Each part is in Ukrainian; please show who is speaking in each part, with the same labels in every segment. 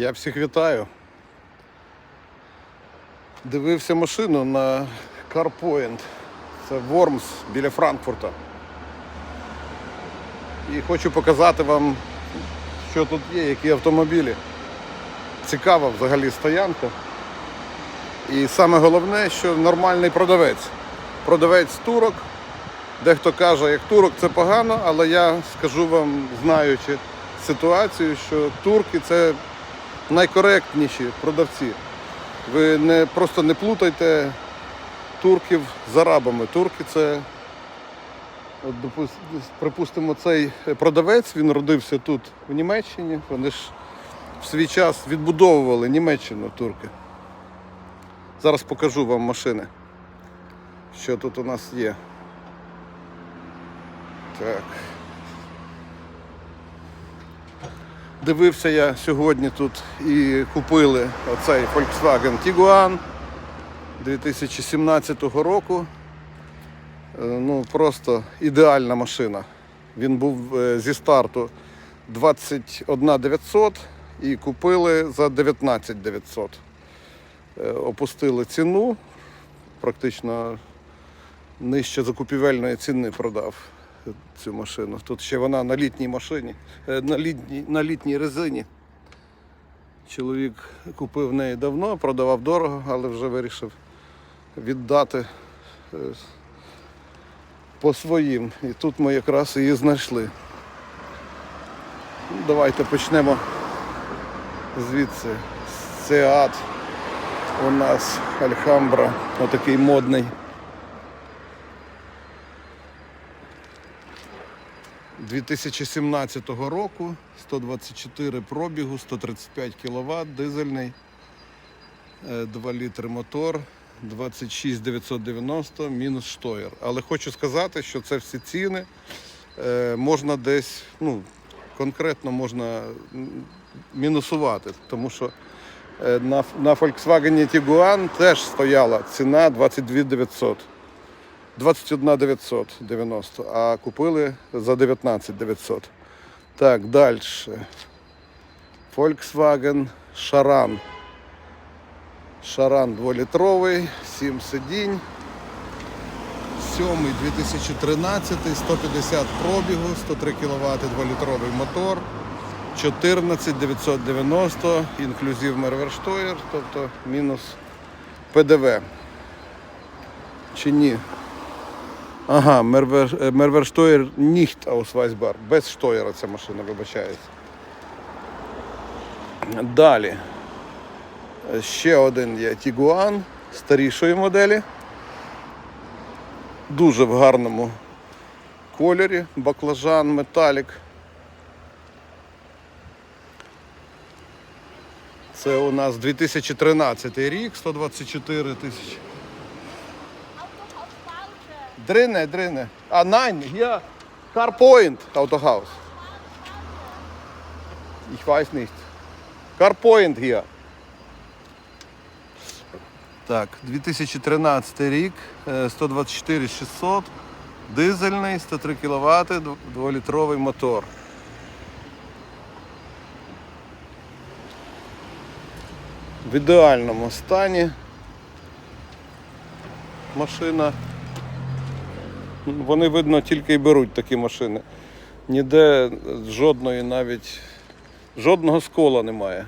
Speaker 1: Я всіх вітаю. Дивився машину на CarPoint. Це Вормс біля Франкфурта. І хочу показати вам, що тут є, які автомобілі. Цікава взагалі стоянка. І саме головне, що нормальний продавець. Продавець турок. Дехто каже, як турок це погано, але я скажу вам, знаючи ситуацію, що турки це найкоректніші продавці. Ви не, просто не плутайте турків з арабами. Турки це, от, припустимо, цей продавець, він родився тут, в Німеччині. Вони ж в свій час відбудовували Німеччину турки. Зараз покажу вам машини, що тут у нас є. Так. Дивився я сьогодні тут і купили оцей Volkswagen Tiguan 2017 року. Е, Ну, просто ідеальна машина. Він був е, зі старту 21 900 і купили за 19 900. Е, Опустили ціну, практично нижче закупівельної ціни продав цю машину. Тут ще вона на літній машині, е, на літній, на літній резині. Чоловік купив неї давно, продавав дорого, але вже вирішив віддати е, по своїм. І тут ми якраз її знайшли. Ну, Давайте почнемо звідси. Сеат у нас Альхамбра, отакий модний. 2017 року, 124 пробігу, 135 кВт, дизельний, 2 літри мотор, 26 990, мінус штоєр. Але хочу сказати, що це всі ціни е, можна десь, ну, конкретно можна мінусувати, тому що е, на, на Volkswagen Tiguan теж стояла ціна 22 900. 21 990, а купили за 19 900. Так, далі. Volkswagen Charan. Шаран 2-літровий, 7 сидінь. 7 2013, 150 пробігу, 103 кВт 2-літровий мотор. 14 990, інклюзив Мерверштоєр, тобто мінус ПДВ. Чи ні? Ага, Мервер, е, Мерверштоєр nicht Ausweisbar. Без штоєра ця машина вибачається. Далі. Ще один є Tiguan старішої моделі. Дуже в гарному кольорі. Баклажан, металік. Це у нас 2013 рік, 124 тисячі. Drinne, drinne. Ah, nein, hier Carpoint Autohaus. Ich weiß nicht. Carpoint hier. Так, 2013 рік, е, 124 600, дизельний, 103 кВт, 2-літровий мотор. В ідеальному стані машина. Вони, видно, тільки й беруть такі машини. Ніде жодної навіть жодного скола немає.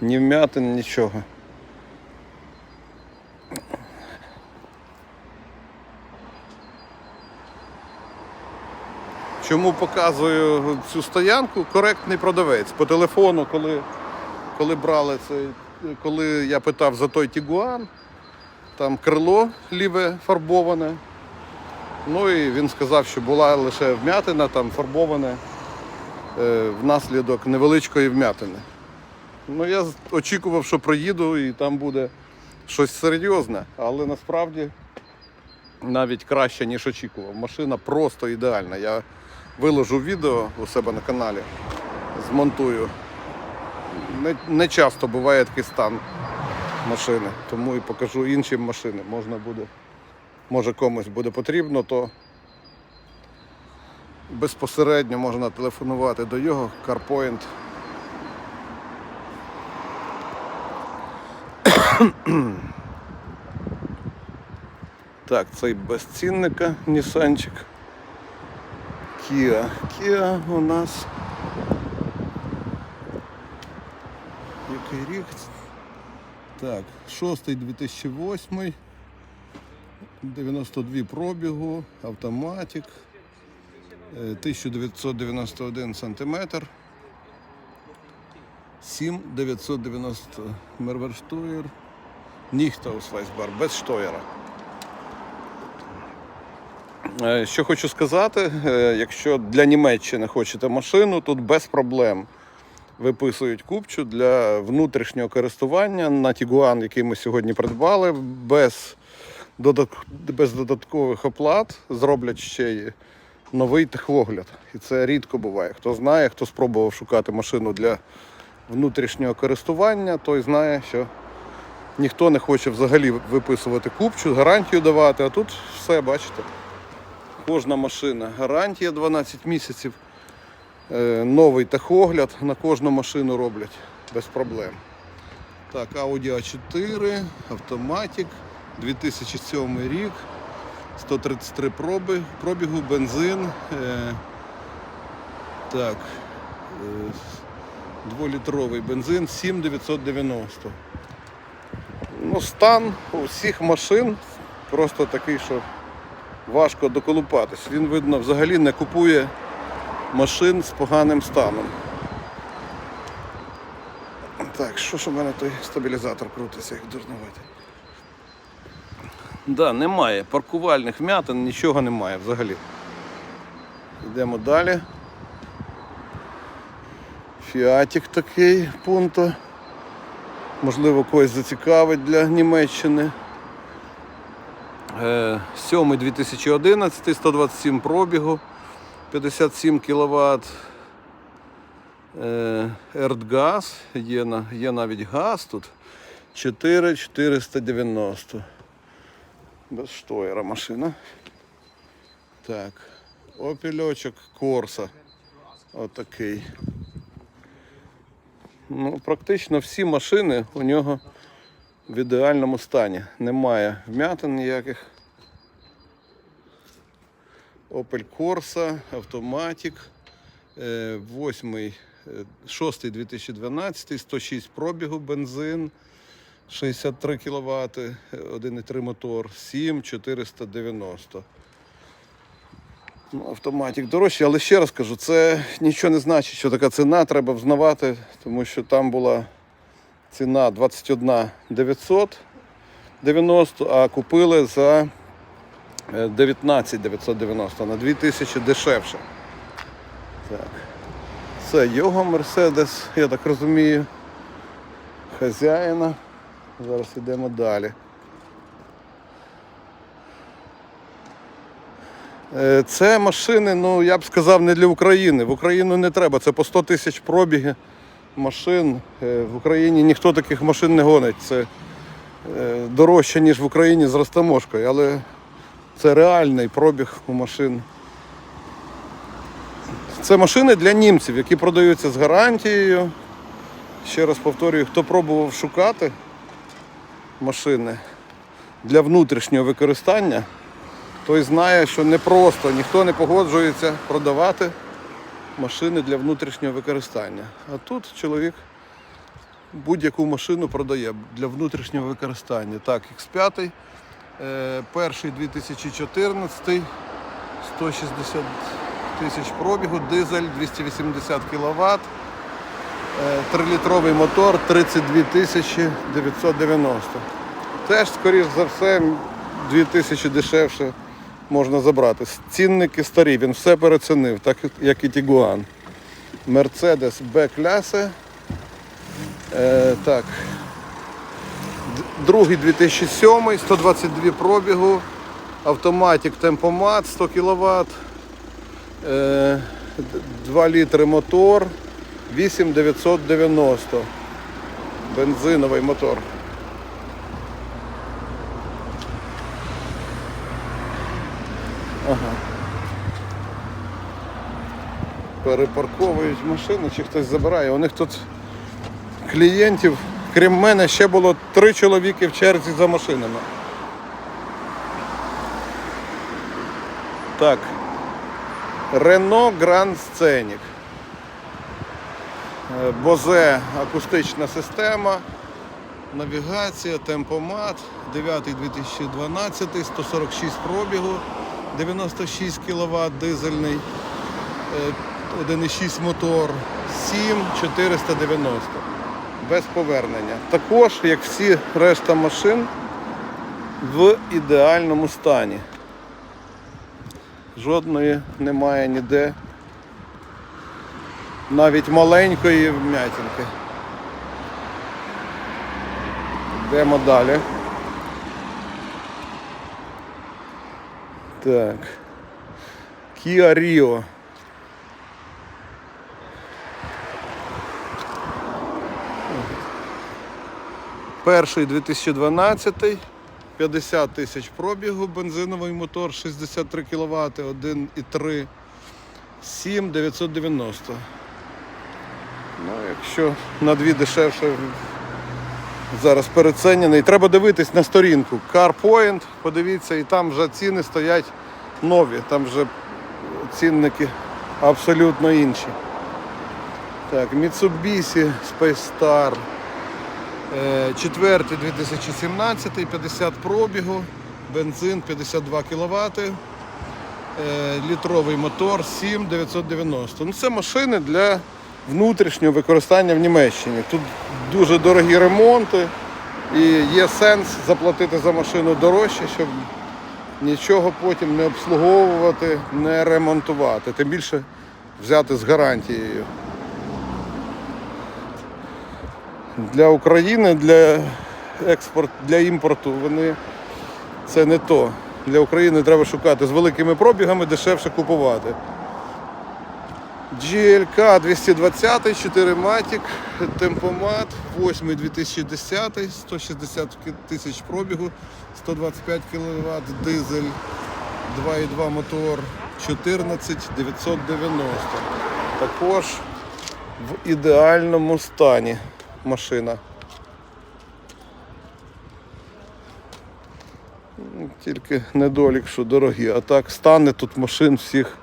Speaker 1: Ні вмятин, нічого. Чому показую цю стоянку? Коректний продавець. По телефону, коли, коли брали цей, коли я питав за той Тігуан, там крило ліве фарбоване. Ну і він сказав, що була лише вмятина, там фарбоване е, внаслідок невеличкої вмятини. Ну я очікував, що проїду і там буде щось серйозне, але насправді навіть краще, ніж очікував. Машина просто ідеальна. Я виложу відео у себе на каналі, змонтую. Не, не часто буває такий стан машини. Тому і покажу інші машини. Можна буде, може комусь буде потрібно, то безпосередньо можна телефонувати до його CarPoint. Так, цей безцінника Нісанчик. Кіа. Кіа у нас. Який рік так, 6 2008, 92 пробігу, автоматик, е, 1991 сантиметр, 7990 Мерверштуєр, Ніхтаусвайсбар, без штоєра. Е, Що хочу сказати, е, якщо для Німеччини хочете машину, тут без проблем виписують купчу для внутрішнього користування на Тігуан, який ми сьогодні придбали, без, без додаткових оплат зроблять ще й новий техогляд. І це рідко буває. Хто знає, хто спробував шукати машину для внутрішнього користування, той знає, що ніхто не хоче взагалі виписувати купчу, гарантію давати, а тут все, бачите. Кожна машина гарантія 12 місяців. Е, Новий техогляд на кожну машину роблять без проблем. Так, Audi A4, автоматик, 2007 рік, 133 проби, пробігу, бензин. Е, так, е, дволітровий бензин 7990. Ну, стан у всіх машин просто такий, що важко доколупатись. Він, видно, взагалі не купує машин з поганим станом. Так, що ж у мене той стабілізатор крутиться, як дурновитий. Да, немає. Паркувальних вмятин, нічого немає взагалі. Йдемо далі. Фіатік такий пункто. Можливо, когось зацікавить для Німеччини. Е, 7 2011, 127 пробігу, 57 кВт. Ертгаз, є, є навіть газ тут. 4490. Без штоєра машина. Так. Опільочок Корса. Отакий. Ну, практично всі машини у нього в ідеальному стані. Немає вмятин ніяких. Opel Corsa, автоматик, 8, 6 2012, 106 пробігу, бензин, 63 кВт, 1,3 мотор, 7 490. Ну, автоматик дорожчий, але ще раз кажу, це нічого не значить, що така ціна, треба взнавати, тому що там була ціна 21 990, а купили за 19 990 на 2000 дешевше. Так. Це його Мерседес, я так розумію. Хазяїна. Зараз йдемо далі. Е, Це машини, ну я б сказав, не для України. В Україну не треба. Це по 100 тисяч пробіги машин. Е, В Україні ніхто таких машин не гонить. Це е, дорожче, ніж в Україні з розтаможкою, але це реальний пробіг у машин. Це машини для німців, які продаються з гарантією. Ще раз повторюю, хто пробував шукати машини для внутрішнього використання, той знає, що не просто ніхто не погоджується продавати машини для внутрішнього використання. А тут чоловік будь-яку машину продає для внутрішнього використання. Так, X5, е, перший 2014, 160 тисяч пробігу, дизель 280 кВт, 3-літровий мотор 32 тисячі 990. Теж, скоріш за все, 2 тисячі дешевше можна забрати. Цінники старі, він все перецінив, так як і Тігуан. Мерседес Б-кляси. Е, так. Другий 2007, 122 пробігу, автоматик темпомат 100 кВт, е, 2 літри мотор, 8990. Бензиновий мотор. Ага. Перепарковують машини чи хтось забирає. У них тут клієнтів, Крім мене, ще було три чоловіки в черзі за машинами. Так. Renault Grand Scenic. Е, Бозе акустична система, навігація, темпомат, 9 2012, 146 пробігу, 96 кВт дизельний, е, 1,6 мотор, 7 490 без повернення. Також, як всі решта машин, в ідеальному стані. Жодної немає ніде. Навіть маленької вмятинки. Йдемо далі. Так. Kia Rio. Перший 2012, 50 тисяч пробігу, бензиновий мотор, 63 кВт, 1,3, 7 990. Ну, якщо на дві дешевше зараз перецінений. Треба дивитись на сторінку. CarPoint, подивіться, і там вже ціни стоять нові, там вже цінники абсолютно інші. Так, Mitsubishi Space Star. Е, Четвертий 2017, 50 пробігу, бензин 52 кВт, літровий мотор 7990. Ну, це машини для внутрішнього використання в Німеччині. Тут дуже дорогі ремонти і є сенс заплатити за машину дорожче, щоб нічого потім не обслуговувати, не ремонтувати. Тим більше взяти з гарантією. Для України, для експорт, для імпорту вони це не то. Для України треба шукати з великими пробігами, дешевше купувати. GLK 220, 4 Matic, темпомат, 8 2010, 160 тисяч пробігу, 125 кВт, дизель, 2,2 мотор, 14 990. Також в ідеальному стані машина. Ну, Тільки недолік, що дорогі. А так стане тут машин всіх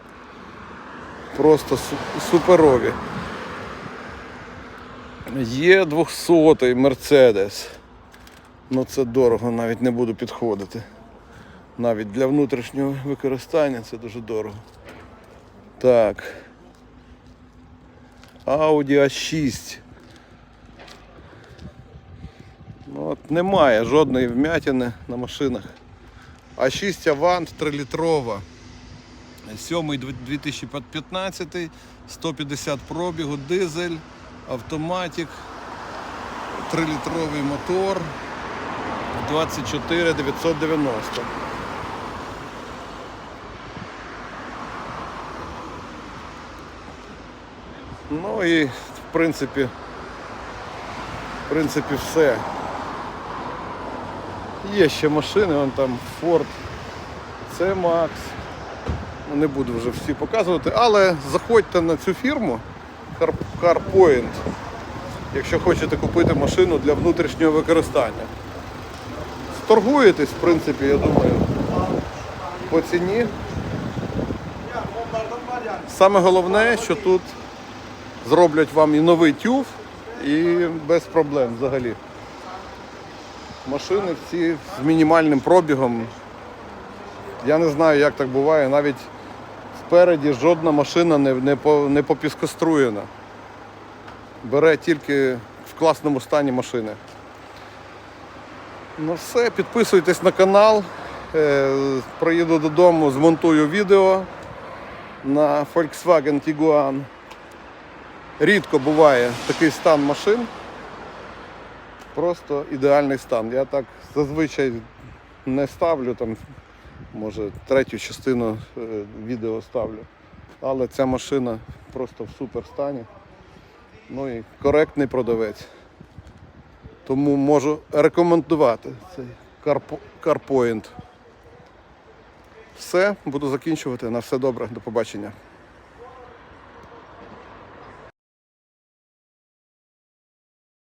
Speaker 1: просто суперові. Є 200 Мерседес. Ну це дорого, навіть не буду підходити. Навіть для внутрішнього використання це дуже дорого. Так. Audi A6. Ну, от немає жодної вмятини на машинах. А 6 Avant 3-літрова. 7 2015, 150 пробігу, дизель, автоматик, 3-літровий мотор, 24 990. Ну і в принципі, в принципі все. Є ще машини, вон там Ford C-Max. Ну, Не буду вже всі показувати, але заходьте на цю фірму CarPoint, якщо хочете купити машину для внутрішнього використання. Торгуєтесь, в принципі, я думаю, по ціні. Саме головне, що тут зроблять вам і новий тюф, і без проблем взагалі. Машини всі з мінімальним пробігом. Я не знаю, як так буває. Навіть спереді жодна машина не, не, по, не попіскоструєна. Бере тільки в класному стані машини. Ну все, підписуйтесь на канал. Е, Приїду додому, змонтую відео на Volkswagen Tiguan. Рідко буває такий стан машин. Просто ідеальний стан. Я так зазвичай не ставлю там, може, третю частину е, відео ставлю. Але ця машина просто в супер стані. Ну і коректний продавець. Тому можу рекомендувати цей Carpo- CarPoint. Все, буду закінчувати. На все добре, до побачення.